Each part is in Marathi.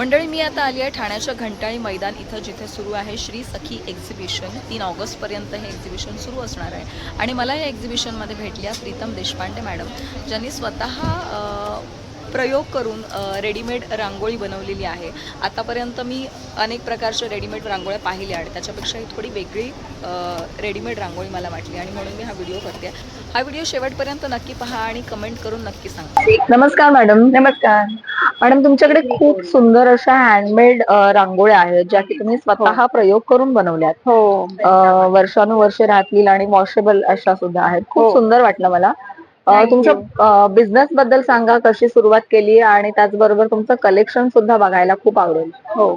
मंडळी मी आता आली आहे ठाण्याच्या घंटाळी मैदान इथं जिथे सुरू आहे श्री सखी एक्झिबिशन तीन ऑगस्टपर्यंत हे एक्झिबिशन सुरू असणार आहे. आणि मला या एक्झिबिशनमध्ये भेटल्या प्रीतम देशपांडे मॅडम ज्यांनी स्वतः प्रयोग करून रेडीमेड रांगोळी बनवलेली आहे. आतापर्यंत मी अनेक प्रकारच्या रेडीमेड रांगोळ्या पाहिल्या आणि त्याच्यापेक्षा ही थोडी वेगळी रेडीमेड रांगोळी मला वाटली आणि म्हणून मी हा व्हिडिओ करते. हा व्हिडिओ शेवटपर्यंत नक्की पहा आणि कमेंट करून नक्की सांगा. नमस्कार मॅडम. नमस्कार. मॅडम तुमच्याकडे खूप सुंदर अशा हँडमेड रांगोळ्या आहेत ज्या की तुम्ही स्वतः प्रयोग करून बनवल्यात. हो. वर्षानुवर्षे राहतील आणि वॉशेबल अशा सुद्धा आहेत. खूप हो. सुंदर वाटलं मला. तुमच्या बिझनेस बद्दल सांगा कशी सुरुवात केली आणि त्याचबरोबर तुमचं कलेक्शन सुद्धा बघायला खूप आवडेल. हो.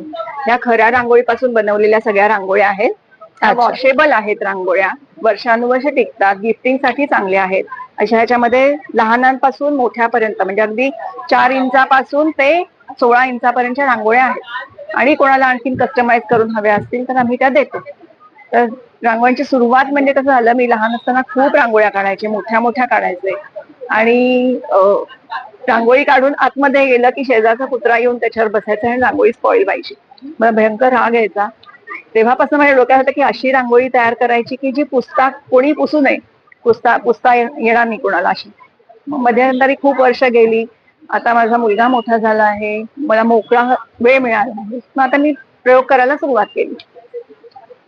या खऱ्या रांगोळीपासून बनवलेल्या सगळ्या रांगोळ्या आहेत. वॉशेबल आहेत रांगोळ्या. वर्षानुवर्ष टिकतात गिफ्टिंगसाठी चांगल्या आहेत. अशा ह्याच्यामध्ये लहानांपासून मोठ्यापर्यंत म्हणजे अगदी चार इंचापासून ते सोळा इंचापर्यंतच्या रांगोळ्या आहेत. आणि कोणाला आणखीन कस्टमाइज करून हव्या असतील तर आम्ही त्या देतो. तर रांगोळ्यांची सुरुवात म्हणजे कसं झालं मी लहान असताना खूप रांगोळ्या काढायचे मोठ्या मोठ्या काढायचे. आणि रांगोळी काढून आतमध्ये गेलं की शेजारचा कुत्रा येऊन त्याच्यावर बसायचा आणि रांगोळी स्पॉईल व्हायची. मला भयंकर राग यायचा. तेव्हापासून माझ्या डोक्यात होतं की अशी रांगोळी तयार करायची की जी पुसता कोणी पुसू नये. पुस्ता पुसता ये- येणार नाही कोणाला अशी. मग मध्यंतरी खूप वर्ष गेली. आता माझा मुलगा मोठा झाला आहे. मला मोकळा वेळ मिळाला आहे. मग आता मी प्रयोग करायला सुरुवात केली.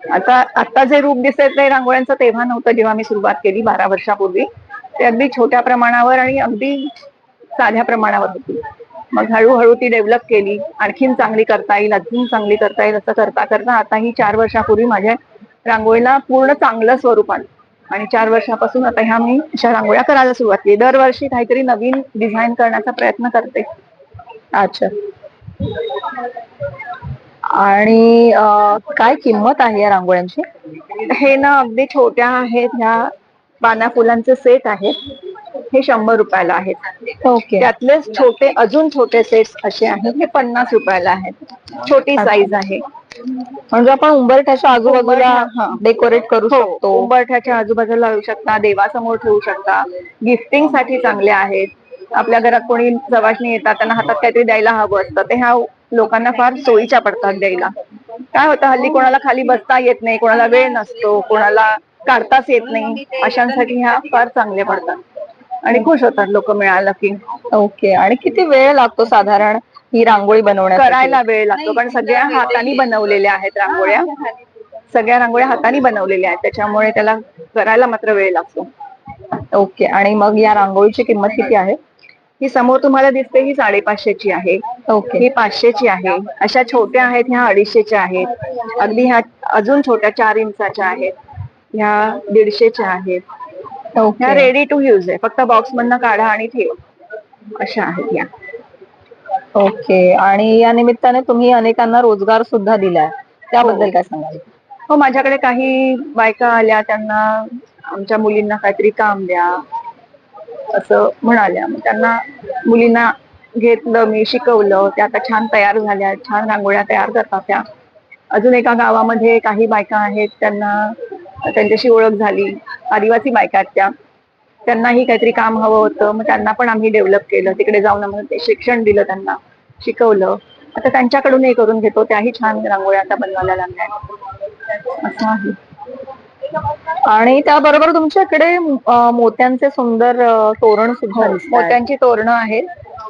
आता आता जे रूप दिसत नाही रांगोळ्यांचं तेव्हा नव्हतं जेव्हा मी सुरुवात केली बारा वर्षापूर्वी. ते अगदी छोट्या प्रमाणावर आणि अगदी साध्या प्रमाणावर होती. मग हळूहळू ती डेव्हलप केली. आणखीन चांगली करता येईल अजून चांगली करता येईल असं करता करता आता ही चार वर्षापूर्वी माझ्या रांगोळीला पूर्ण चांगलं स्वरूप आलं. आणि चार वर्षापासून आता ह्या मी अशा रांगोळ्या करायला सुरुवात केली. दरवर्षी काहीतरी नवीन डिझाईन करण्याचा प्रयत्न करते. अच्छा. आणि काय किंमत आहे या रांगोळ्यांची? हे ना अगदी छोट्या आहेत ह्या पाना फुलांचे सेट आहेत. हे शंभर रुपयाला आहेत. ओके. त्यातलेच छोटे अजून छोटे सेट्स असे आहेत हे पन्नास रुपयाला आहेत. छोटी साईज आहे. म्हणजे आपण उंबरठ्याच्या आजूबाजूला. डेकोरेट करू हो शकतो. उंबरठ्याच्या आजूबाजूला लावू शकता देवासमोर ठेवू शकता. गिफ्टिंगसाठी चांगले आहेत. आपल्या घरात कोणी जवाशनी येतात त्यांना हातात काहीतरी द्यायला हवं असतं ते ह्या लोकांना फार सोयीच्या पडतात द्यायला. काय होतं हल्ली कोणाला खाली बसता येत नाही कोणाला वेळ नसतो कोणाला काढताच येत नाही अशांसाठी ह्या फार चांगल्या पडतात. आणि खुश होतात लोक मिळालं की ओके. आणि किती वेळ लागतो साधारण ही रांगोळी बनवण्यासाठी. करायला वेळ लागतो कारण सगळ्या हाताने बनवलेल्या आहेत रांगोळ्या. सगळ्या रांगोळ्या हाताने बनवलेल्या आहेत त्याच्यामुळे त्याला करायला मात्र वेळ लागतो. ओके. आणि मग या रांगोळीची किंमत किती आहे? ही समोर तुम्हाला दिसते ही साडेपाचशेची आहे. ओके ही पाचशेची आहे. अशा छोट्या आहेत ह्या अडीचशेच्या आहेत. अगदी ह्या अजून छोट्या चार इंचाच्या आहेत. ह्या दीडशेच्या आहेत. ह्या रेडी टू यूज आहे. फक्त बॉक्स मधनं काढा आणि ठेवा. अशा आहेत ह्या ओके आणि या निमित्ताने तुम्ही अनेकांना रोजगार सुद्धा दिलाय. त्याबद्दल काय सांगाल? हो माझ्याकडे काही बायका आल्या त्यांना आमच्या मुलींना काहीतरी काम द्या. असं म्हणाल्या. मग त्यांना मुलींना घेतलं मी शिकवलं. त्या आता छान तयार झाल्या छान रांगोळ्या तयार करतात त्या. अजून एका गावामध्ये काही बायका आहेत त्यांना त्यांच्याशी ओळख झाली. आदिवासी बायका आहेत त्या. त्यांनाही काहीतरी काम हवं होतं. मग त्यांना पण आम्ही डेव्हलप केलं. तिकडे जाऊन आम्हाला ते शिक्षण दिलं त्यांना. शिकवलं. आता त्यांच्याकडूनही करून घेतो. त्याही छान रांगोळ्या आता बनवायला लागल्या असं आहे. आणि त्याबरोबर तुमच्याकडे मोत्यांचे सुंदर तोरण सुद्धा दिसतायत. मोत्यांची तोरणं आहेत.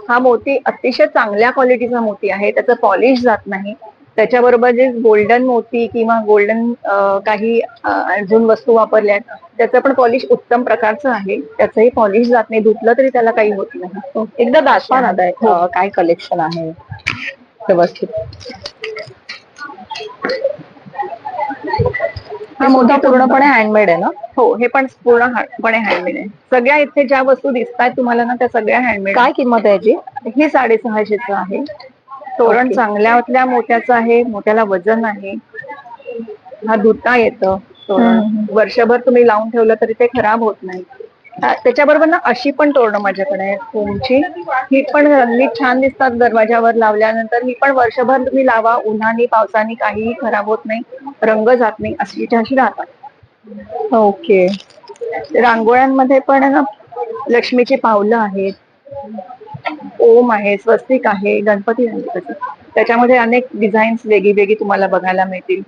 हा मोती अतिशय चांगल्या क्वालिटीचा मोती आहे. त्याचं पॉलिश जात नाही. त्याच्याबरोबर जे गोल्डन मोती किंवा गोल्डन काही अजून वस्तू वापरल्या आहेत त्याचं पण पॉलिश उत्तम प्रकारचं आहे. त्याचंही पॉलिश जात नाही. धुतलं तरी त्याला काही होत नाही. एकदा दाखवा ना हो. काय कलेक्शन आहे. व्यवस्थित. हा मोठा पूर्णपणे हँडमेड आहे ना? हो हे पण पूर्णपणे हँडमेड आहे. सगळ्या इथे ज्या वस्तू दिसत आहेत तुम्हाला ना त्या सगळ्या हँडमेड काय किंमत आहे याची? हे साडेसहाशेच आहे. तोरण. चांगल्यातल्या मोत्याचं आहे मोत्याला वजन आहे. हा धुता येतं तोरण. वर्षभर तुम्ही लावून ठेवलं तरी ते खराब होत नाही. त्याच्याबरोबर ना अशी पण तोरणं माझ्याकडे आहेत फोमची ही पण रंगीत छान दिसतात दरवाजावर लावल्यानंतर. ही पण वर्षभर तुम्ही लावा उन्हाने पावसाने काहीही खराब होत नाही रंग जात नाही अशी अशी राहतात. ओके. रांगोळ्यांमध्ये पण ना लक्ष्मीची पावलं आहेत. ओम आहे स्वस्तिक आहे गणपती गणपती त्याच्यामध्ये अनेक डिझाईन्स वेगळी वेगळी तुम्हाला बघायला मिळतील.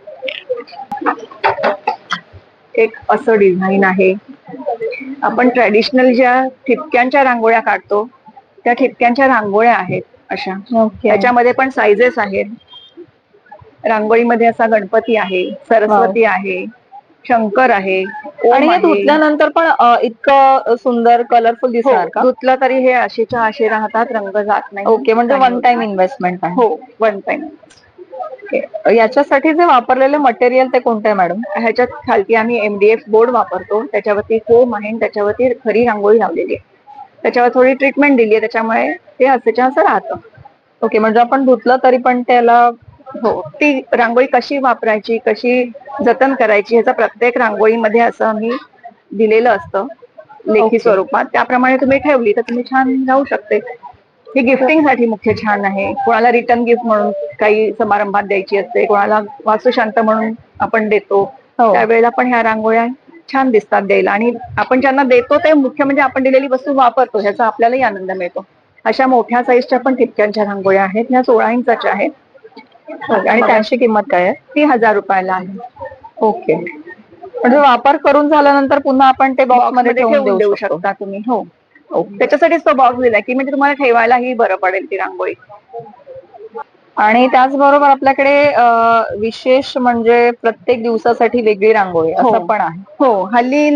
एक असं डिझाईन आहे. आपण ट्रॅडिशनल ज्या ठिपक्यांच्या रांगोळ्या काढतो त्या ठिपक्यांच्या रांगोळ्या आहेत अशा. ओके याच्यामध्ये पण साईजेस आहेत. रांगोळीमध्ये असा गणपती आहे सरस्वती आहे शंकर आहे आणि हे. धुतल्यानंतर पण इतकं सुंदर कलरफुल हो, दिसणार का? धुतलं तरी हे अशीच्या असे राहतात रंग जात नाही. ओके म्हणजे वन टाइम इन्व्हेस्टमेंट आहे. हो वन टाइम ओके. याच्यासाठी जे वापरलेले मटेरियल ते कोणतं आहे मॅडम ह्याच्यात खालती आम्ही एमडीएफ बोर्ड वापरतो. त्याच्यावरती फोम आहे आणि त्याच्यावरती खरी रांगोळी लावलेली आहे. त्याच्यावर थोडी ट्रीटमेंट दिली आहे त्याच्यामुळे ते असेच्या असं राहतं. ओके म्हणजे आपण धुतलं तरी पण त्याला हो ती रांगोळी कशी वापरायची कशी जतन करायची ह्याचं प्रत्येक रांगोळीमध्ये असं आम्ही दिलेलं असतं लेखी. स्वरूपात. त्याप्रमाणे तुम्ही ठेवली तर तुम्ही छान राहू शकते. ही गिफ्टिंगसाठी मुख्य छान आहे. कोणाला रिटर्न गिफ्ट म्हणून काही समारंभात द्यायची असते कोणाला वास्तुशांत म्हणून आपण देतो. हो. त्यावेळेला पण ह्या रांगोळ्या छान दिसतात द्यायला. आणि आपण ज्यांना देतो ते मुख्य म्हणजे आपण दिलेली वस्तू वापरतो ह्याचा आपल्यालाही आनंद मिळतो. अशा मोठ्या साईजच्या पण ठिपक्यांच्या रांगोळ्या आहेत ह्या सोळा इंचाच्या आहेत. आणि त्यांची किंमत काय आहे? ती हजार रुपयाला आहे. ओके. म्हणजे वापर करून झाल्यानंतर पुन्हा आपण ते बॉक्समध्ये ठेवून देऊ शकता तुम्ही. हो. त्याच्यासाठीच तो बॉक्स दिलाय की म्हणजे तुम्हाला ठेवायलाही बरं पडेल ती रांगोळी. आणि त्याचबरोबर आपल्याकडे विशेष म्हणजे प्रत्येक दिवसासाठी वेगळी रांगोळी हो. असं पण आहे. हो. हल्ली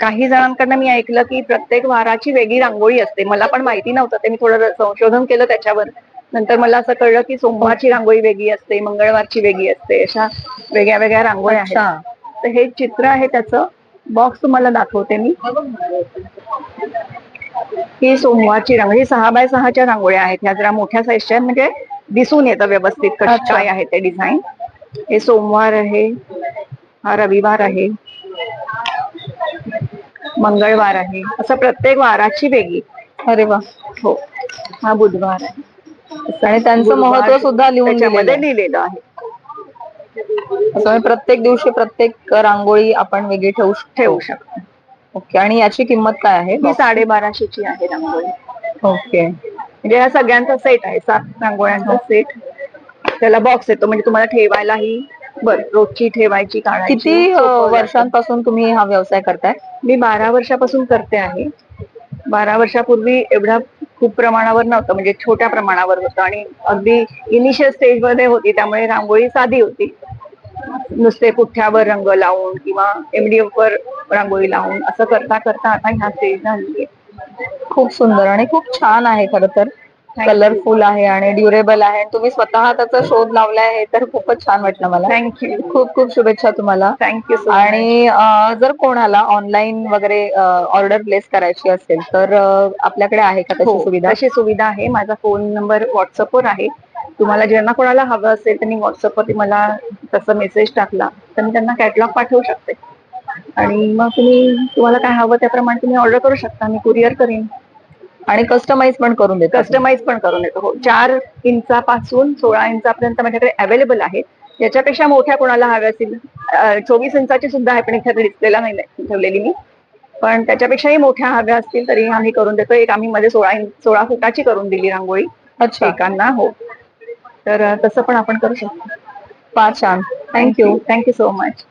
काही जणांकडनं मी ऐकलं की प्रत्येक वाराची वेगळी रांगोळी असते. मला पण माहिती नव्हतं. ते मी थोडं संशोधन केलं त्याच्यावर. नंतर मला असं कळलं की सोमवारची रांगोळी वेगळी असते मंगळवारची वेगळी असते. अशा वेगळ्या वेगळ्या रांगोळ्या आहेत. तर हे चित्र आहे त्याचं. बॉक्स तुम्हाला दाखवते मी. ही सोमवारची रांगोळी ही सहा बाय सहाच्या रांगोळ्या आहेत. ह्या जरा मोठ्या साईजच्या म्हणजे दिसून येतं व्यवस्थित कशी. काय आहे ते डिझाईन हे सोमवार आहे. हा रविवार आहे. मंगळवार आहे. असं प्रत्येक वाराची वेगळी. अरे वा. हो. हा बुधवार आहे. आणि त्यांचं महत्त्व सुद्धा लिहून त्याच्यामध्ये. लिहिलेलं आहे. असं म्हणजे प्रत्येक दिवशी प्रत्येक रांगोळी आपण वेगळी ठेवू ठेवू शकतो. ओके. आणि याची किंमत काय आहे? ही साडेबाराशेची आहे रांगोळी. ओके. म्हणजे हा सगळ्यांचा सेट आहे सात रांगोळ्यांचा सेट. त्याला बॉक्स येतो म्हणजे तुम्हाला ठेवायलाही बर रोजची ठेवायची काढायची. किती. वर्षांपासून तुम्ही हा व्यवसाय करताय? मी बारा वर्षापासून करते आहे. बारा वर्षापूर्वी एवढा खूप प्रमाणावर नव्हतं म्हणजे छोट्या प्रमाणावर होतं. आणि अगदी इनिशियल स्टेजमध्ये होती त्यामुळे रांगोळी साधी होती. नुसते पुठ्यावर रंग लावून किंवा एमडीएफ वर रांगोळी लावून असं करता करता आता ह्या स्टेज झाली खूप सुंदर आणि खूप छान आहे खर तर. कलरफुल आहे आणि ड्युरेबल आहे. आणि तुम्ही स्वतः त्याचा शोध लावलाय हे तर खूपच छान वाटलं मला. थँक्यू खूप खूप शुभेच्छा तुम्हाला. थँक्यू आणि जर कोणाला ऑनलाईन वगैरे ऑर्डर प्लेस करायची असेल तर आपल्याकडे आहे का तशी सुविधा? हो, तशी सुविधा आहे. माझा फोन नंबर व्हॉट्सअपवर आहे. तुम्हाला ज्यांना कोणाला हवं असेल त्यांनी व्हॉट्सअपवरती मला तसा मेसेज टाकला तर मी त्यांना कॅटलॉग पाठवू शकते. आणि मग तुम्ही तुम्हाला काय हवं त्याप्रमाणे तुम्ही ऑर्डर करू शकता. मी कुरिअर करीन. आणि कस्टमाइज पण करून देतात कस्टमाइज पण करून देतो. हो चार इंचापासून सोळा इंचापर्यंत माझ्याकडे अवेलेबल आहेत याच्यापेक्षा मोठ्या कोणाला हव्या असतील? चोवीस इंचाची सुद्धा आहे पण इथे डिस्प्लेला नाही ठेवलेली मी. पण त्याच्यापेक्षाही मोठ्या हव्या असतील तरी आम्ही करून देतो. एक आम्ही मध्ये सोळा इंच सोळा फुटाची करून दिली रांगोळी. अच्छा. एकांना हो. तर तसं पण आपण करू शकतो. फार छान. Thank you thank you so much